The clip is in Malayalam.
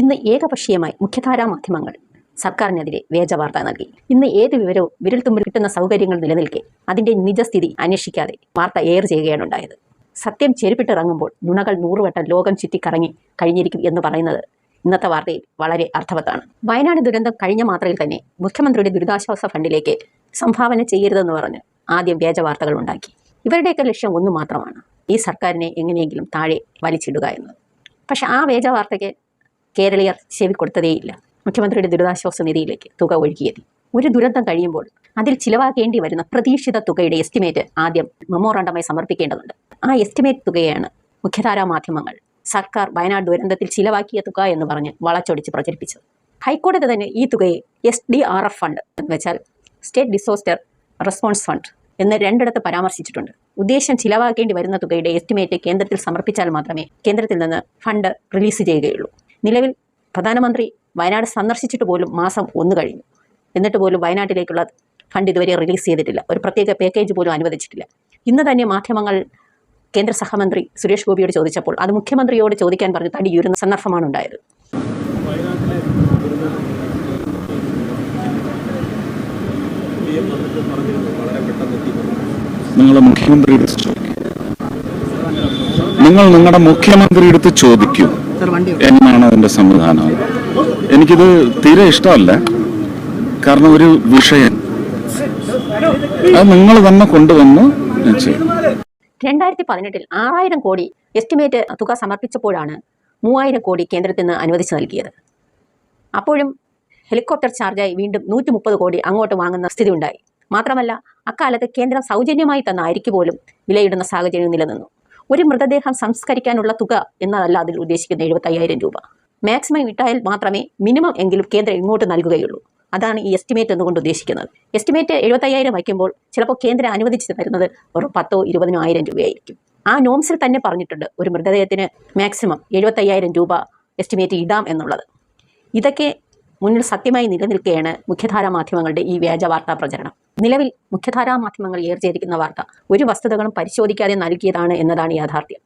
ഇന്ന് ഏകപക്ഷീയമായി മുഖ്യധാരാ മാധ്യമങ്ങൾ സർക്കാരിനെതിരെ വേജവാർത്ത നൽകി. ഇന്ന് ഏത് വിവരവും വിരൽത്തുമ്പിൽ കിട്ടുന്ന സൗകര്യങ്ങൾ നിലനിൽക്കെ അതിന്റെ നിജസ്ഥിതി അന്വേഷിക്കാതെ വാർത്ത എയർ ചെയ്യുകയാണ് ഉണ്ടായത്. സത്യം ചെരുപ്പിട്ടിറങ്ങുമ്പോൾ നുണകൾ നൂറുവട്ടം ലോകം ചുറ്റിക്കറങ്ങി കഴിഞ്ഞിരിക്കും എന്ന് പറയുന്നത് ഇന്നത്തെ വാർത്തയിൽ വളരെ അർത്ഥവത്താണ്. വയനാട് ദുരന്തം കഴിഞ്ഞ മാത്രയിൽ തന്നെ മുഖ്യമന്ത്രിയുടെ ദുരിതാശ്വാസ ഫണ്ടിലേക്ക് സംഭാവന ചെയ്യരുതെന്ന് പറഞ്ഞ് ആദ്യം വ്യാജ വാർത്തകൾ ഉണ്ടാക്കി. ഇവരുടെയൊക്കെ ലക്ഷ്യം ഒന്നു മാത്രമാണ് ഈ സർക്കാരിനെ എങ്ങനെയെങ്കിലും താഴെ വലിച്ചിടുക എന്നത്. പക്ഷെ ആ വേജ വാർത്തയ്ക്ക് കേരളീയർ ചെവി കൊടുത്തതേയില്ല മുഖ്യമന്ത്രിയുടെ ദുരിതാശ്വാസ നിധിയിലേക്ക് തുക ഒഴുകിയത്. ഒരു ദുരന്തം കഴിയുമ്പോൾ അതിൽ ചിലവാക്കേണ്ടി വരുന്ന പ്രതീക്ഷിത തുകയുടെ എസ്റ്റിമേറ്റ് ആദ്യം മെമ്മോറാണ്ടമായി സമർപ്പിക്കേണ്ടതുണ്ട്. ആ എസ്റ്റിമേറ്റ് തുകയാണ് മുഖ്യധാരാ മാധ്യമങ്ങൾ സർക്കാർ വയനാട് ദുരന്തത്തിൽ ചിലവാക്കിയ തുക എന്ന് പറഞ്ഞ് വളച്ചൊടിച്ച് പ്രചരിപ്പിച്ചത്. ഹൈക്കോടതി തന്നെ ഈ തുകയെ S D R F fund എന്ന് വെച്ചാൽ സ്റ്റേറ്റ് ഡിസോസ്റ്റർ റെസ്പോൺസ് ഫണ്ട് എന്ന് രണ്ടിടത്ത് പരാമർശിച്ചിട്ടുണ്ട്. ഉദ്ദേശം ചിലവാക്കേണ്ടി വരുന്ന തുകയുടെ എസ്റ്റിമേറ്റ് കേന്ദ്രത്തിൽ സമർപ്പിച്ചാൽ മാത്രമേ കേന്ദ്രത്തിൽ നിന്ന് ഫണ്ട് റിലീസ് ചെയ്യുകയുള്ളൂ. നിലവിൽ പ്രധാനമന്ത്രി വയനാട് സന്ദർശിച്ചിട്ട് പോലും മാസം ഒന്ന് കഴിഞ്ഞു. എന്നിട്ട് പോലും വയനാട്ടിലേക്കുള്ള ഫണ്ട് ഇതുവരെ റിലീസ് ചെയ്തിട്ടില്ല. ഒരു പ്രത്യേക പാക്കേജ് പോലും അനുവദിച്ചിട്ടില്ല. ഇന്ന് തന്നെ മാധ്യമങ്ങൾ കേന്ദ്ര സഹമന്ത്രി സുരേഷ് ഗോപിയോട് ചോദിച്ചപ്പോൾ അത് മുഖ്യമന്ത്രിയോട് ചോദിക്കാൻ പറഞ്ഞ് തടിയൂരുന്ന സന്ദർഭമാണ് ഉണ്ടായത്. നിങ്ങൾ നിങ്ങൾ നിങ്ങളുടെ മുഖ്യമന്ത്രിയുടെ അടുത്ത് ചോദിക്കൂ. എന്നാണ് അതിന്റെ സംവിധാനം. എനിക്കിത് തീരെ ഇഷ്ടമല്ല. കാരണം ഒരു വിഷയം. അത് നിങ്ങൾ തന്നെ കൊണ്ടുവന്ന് ഞാൻ ചെയ്യും. രണ്ടായിരത്തി പതിനെട്ടിൽ ആറായിരം കോടി എസ്റ്റിമേറ്റ് തുക സമർപ്പിച്ചപ്പോഴാണ് മൂവായിരം കോടി കേന്ദ്രത്തിൽ നിന്ന് അനുവദിച്ചു നൽകിയത്. അപ്പോഴും ഹെലികോപ്റ്റർ ചാർജായി വീണ്ടും നൂറ്റി മുപ്പത് കോടി അങ്ങോട്ട് വാങ്ങുന്ന സ്ഥിതി ഉണ്ടായി മാത്രമല്ല അക്കാലത്ത് കേന്ദ്രം സൗജന്യമായി തന്ന അരിക്ക് പോലും വിലയിടുന്ന സാഹചര്യം നിലനിന്നു. ഒരു മൃതദേഹം സംസ്കരിക്കാനുള്ള തുക എന്നതല്ല അതിൽ ഉദ്ദേശിക്കുന്ന എഴുപത്തയ്യായിരം രൂപ. മാക്സിമം ഇട്ടായാൽ മാത്രമേ മിനിമം എങ്കിലും കേന്ദ്രം ഇങ്ങോട്ട് നൽകുകയുള്ളൂ. അതാണ് ഈ എസ്റ്റിമേറ്റ് എന്നുകൊണ്ട് ഉദ്ദേശിക്കുന്നത്. എസ്റ്റിമേറ്റ് എഴുപത്തയ്യായിരം വയ്ക്കുമ്പോൾ ചിലപ്പോൾ കേന്ദ്രം അനുവദിച്ച് തരുന്നത് ഒരു പത്തോ ഇരുപതിനോ ആയിരം രൂപയായിരിക്കും. ആ നോംസിൽ തന്നെ പറഞ്ഞിട്ടുണ്ട് ഒരു മൃതദേഹത്തിന് മാക്സിമം എഴുപത്തയ്യായിരം രൂപ എസ്റ്റിമേറ്റ് ഇടാം എന്നുള്ളത്. ഇതൊക്കെ മുന്നിൽ സത്യമായി നിലനിൽക്കുകയാണ് മുഖ്യധാരാ മാധ്യമങ്ങളുടെ ഈ വ്യാജ വാർത്താ പ്രചരണം. നിലവിൽ മുഖ്യധാരാ മാധ്യമങ്ങൾ ഏർച്ചേരിക്കുന്ന വാർത്ത ഒരു വസ്തുതകളും പരിശോധിക്കാതെ നൽകിയതാണ് എന്നതാണ് യാഥാർത്ഥ്യം.